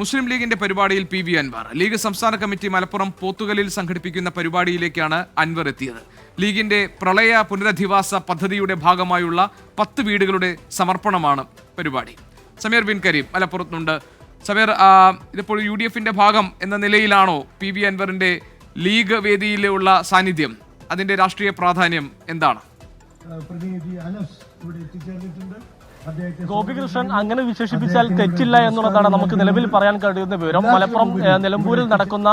മുസ്ലിം ലീഗിന്റെ പരിപാടിയിൽ P V Anvar. League സംസ്ഥാന കമ്മിറ്റി മലപ്പുറം പോത്തുകലിൽ സംഘടിപ്പിക്കുന്ന പരിപാടിയിലേക്കാണ് അൻവർ എത്തിയത്. ലീഗിന്റെ പ്രളയ പുനരധിവാസ പദ്ധതിയുടെ ഭാഗമായുള്ള പത്ത് വീടുകളുടെ സമർപ്പണമാണ് പരിപാടി. സമീർ ബിൻ കരീം മലപ്പുറത്തുണ്ട്. സമീർ ഇതിപ്പോൾ യു ഡി എഫിന്റെ ഭാഗം എന്ന നിലയിലാണോ പി വി അൻവറിന്റെ ലീഗ് വേദിയിലുള്ള സാന്നിധ്യം? അതിന്റെ രാഷ്ട്രീയ പ്രാധാന്യം എന്താണ്? പ്രതിനിധി അനസ് ഇവിടെ എത്തിച്ചേർന്നിട്ടുണ്ട്. ഗോപികൃഷ്ണൻ അങ്ങനെ വിശേഷിപ്പിച്ചാൽ തെറ്റില്ല എന്നുള്ളതാണ് നമുക്ക് നിലവിൽ പറയാൻ കഴിയുന്ന വിവരം. മലപ്പുറം നിലമ്പൂരിൽ നടക്കുന്ന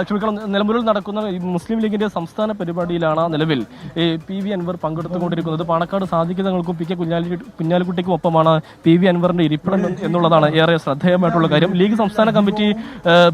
ക്ഷമിക്കണം നിലമ്പൂരിൽ നടക്കുന്ന മുസ്ലിം ലീഗിന്റെ സംസ്ഥാന പരിപാടിയിലാണ് നിലവിൽ പി വി അൻവർ പങ്കെടുത്തുകൊണ്ടിരിക്കുന്നത്. പാണക്കാട് സാധിക്കുന്നതങ്ങൾക്കും പി കെ കുഞ്ഞാലി കുഞ്ഞാലിക്കുട്ടിക്കും ഒപ്പമാണ് പി വി അൻവറിന്റെ ഇരിപ്പിടം എന്നുള്ളതാണ് ഏറെ ശ്രദ്ധേയമായിട്ടുള്ള കാര്യം. ലീഗ് സംസ്ഥാന കമ്മിറ്റി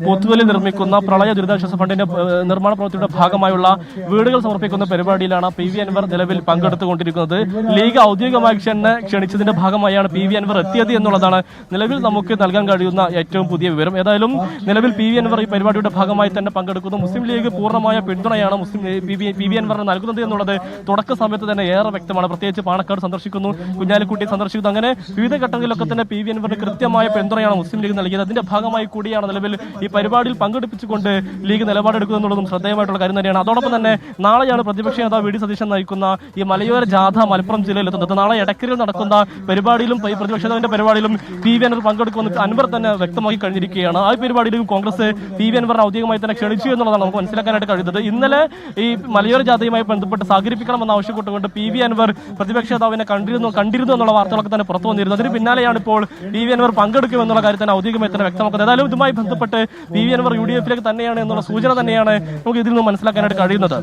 പോത്തുവലി നിർമ്മിക്കുന്ന പ്രളയ ദുരിതാശ്വാസ ഫണ്ടിന്റെ നിർമ്മാണ പ്രവൃത്തിയുടെ ഭാഗമായുള്ള വീടുകൾ സമർപ്പിക്കുന്ന പരിപാടിയിലാണ് പി വി അൻവർ നിലവിൽ പങ്കെടുത്തുകൊണ്ടിരിക്കുന്നത്. ലീഗ് ഔദ്യോഗികമായി ക്ഷണ ക്ഷണിച്ചതിന്റെ ഭാഗമായാണ് പി വി അൻവർ എത്തിയത് എന്നുള്ളതാണ് നിലവിൽ നമുക്ക് നൽകാൻ കഴിയുന്ന ഏറ്റവും പുതിയ വിവരം. ഏതായാലും നിലവിൽ പി വി അൻവർ ഈ പരിപാടിയുടെ ഭാഗമായി തന്നെ പങ്കെടുക്കുന്നു. മുസ്ലിം ലീഗ് പൂർണമായ പിന്തുണയാണ് മുസ്ലിം പി ബി അൻവറിന് നൽകുന്നത് എന്നുള്ളത് തുടക്ക സമയത്ത് തന്നെ ഏറെ വ്യക്തമാണ്. പ്രത്യേകിച്ച് പാണക്കാട് സന്ദർശിക്കുന്നു കുഞ്ഞാലിക്കുട്ടി സന്ദർശിക്കുന്നു. അങ്ങനെ വിവിധ ഘട്ടങ്ങളിലൊക്കെ തന്നെ പി വി അൻവറിന് കൃത്യമായ പിന്തുണയാണ് മുസ്ലിം ലീഗ് നൽകിയത്. അതിന്റെ ഭാഗമായി കൂടിയാണ് നിലവിൽ ഈ പരിപാടിയിൽ പങ്കെടുപ്പിച്ചുകൊണ്ട് ലീഗ് നിലപാടെടുക്കുക എന്നുള്ളതും ശ്രദ്ധേയമായിട്ടുള്ള കാര്യം തന്നെയാണ്. അതോടൊപ്പം തന്നെ നാളെയാണ് പ്രതിപക്ഷ നേതാവ് വി ഡി സതീശൻ നയിക്കുന്ന ഈ മലയോര ജാഥ മലപ്പുറം ജില്ലയിൽ എത്തുന്നത്. നാളെ എടക്കരയിൽ നടക്കുന്ന പരിപാടിയിലും പ്രതിപക്ഷ നേതാവിന്റെ പരിപാടിയിലും പി വി അൻവർ പങ്കെടുക്കുമെന്ന് അൻവർ തന്നെ വ്യക്തമാക്കി കഴിഞ്ഞിരിക്കുകയാണ്. ആ പരിപാടിയിലും കോൺഗ്രസ് പി വി അൻവറിനെ ഔദ്യോഗികമായി തന്നെ ക്ഷണിച്ചു എന്നുള്ളതാണ് നമുക്ക് മനസ്സിലാക്കാനായിട്ട് കഴിയുന്നത്. ഇന്നലെ ഈ മലയോര ജാഥയുമായി ബന്ധപ്പെട്ട് സഹകരിപ്പിക്കണമെന്ന് ആവശ്യപ്പെട്ടുകൊണ്ട് പി വി അൻവർ പ്രതിപക്ഷ നേതാവിനെ കണ്ടിരുന്നു കണ്ടിരുന്നു എന്നുള്ള വാർത്തകളൊക്കെ തന്നെ പുറത്തു വന്നിരുന്നു. അതിന് പിന്നാലെയാണ് ഇപ്പോൾ പി വി അൻവർ പങ്കെടുക്കുമെന്നുള്ള തന്നെ ഔദ്യോഗികമായി തന്നെ വ്യക്തമാക്കുന്നത്. ഏതായാലും ഇതുമായി ബന്ധപ്പെട്ട് P V Anvar U D എഫിലേക്ക് തന്നെയാണ് എന്നുള്ള സൂചന തന്നെയാണ് നമുക്ക് ഇതിൽ നിന്ന് മനസ്സിലാക്കാനായിട്ട് കഴിയുന്നത്.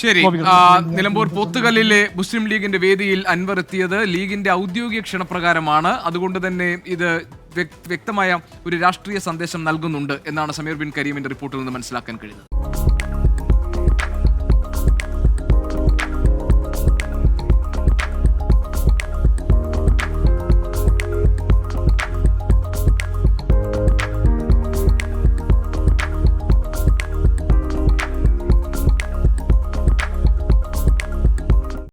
ശരി. നിലമ്പൂർ പോത്തുകല്ലിലെ മുസ്ലിം ലീഗിന്റെ വേദിയിൽ അൻവർ എത്തിയത് ലീഗിന്റെ ഔദ്യോഗിക ക്ഷണപ്രകാരമാണ്. അതുകൊണ്ട് തന്നെ ഇത് വ്യക്തമായ ഒരു രാഷ്ട്രീയ സന്ദേശം നൽകുന്നുണ്ട് എന്നാണ് സമീർ ബിൻ കരീമിന്റെ റിപ്പോർട്ടിൽ നിന്ന് മനസ്സിലാക്കാൻ കഴിയുന്നത്.